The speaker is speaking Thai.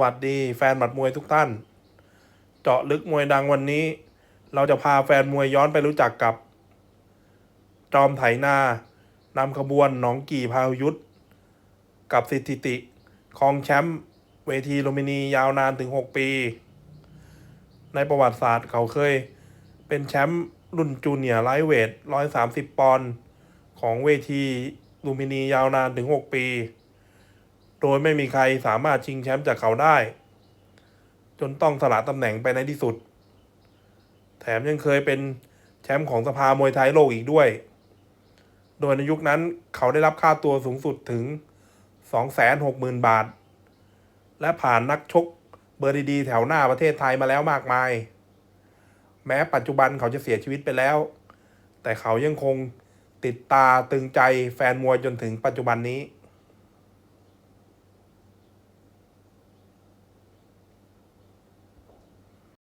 วัสดีแฟนหมัดมวยทุกท่าน เจาะลึกมวยดังวันนี้ เราจะพาแฟนมวยย้อนไปรู้จักกับ จอมไถนานำขบวนหนองกี่พายุทธกับสถิติคองแชมป์เวทีลุมินียาวนานถึง 6 ปี ในประวัติศาสตร์เขาเคย เป็นแชมป์รุ่นจูเนียร์ไลท์เวท130 ปอนด์ของเวทีลุมินียาวนานถึง 6 ปี โดยไม่มีใครสามารถชิงแชมป์จากเขาได้ จนต้องสละตำแหน่งไปในที่สุด แถมยังเคยเป็นแชมป์ของสภามวยไทยโลกอีกด้วย โดยในยุคนั้นเขาได้รับค่าตัวสูงสุดถึง 260,000 บาท และผ่านนักชกเบอร์ดีๆแถวหน้าประเทศไทยมาแล้วมากมาย แม้ปัจจุบันเขาจะเสียชีวิตไปแล้ว แต่เขายังคงติดตาตึงใจแฟนมวยจนถึงปัจจุบันนี้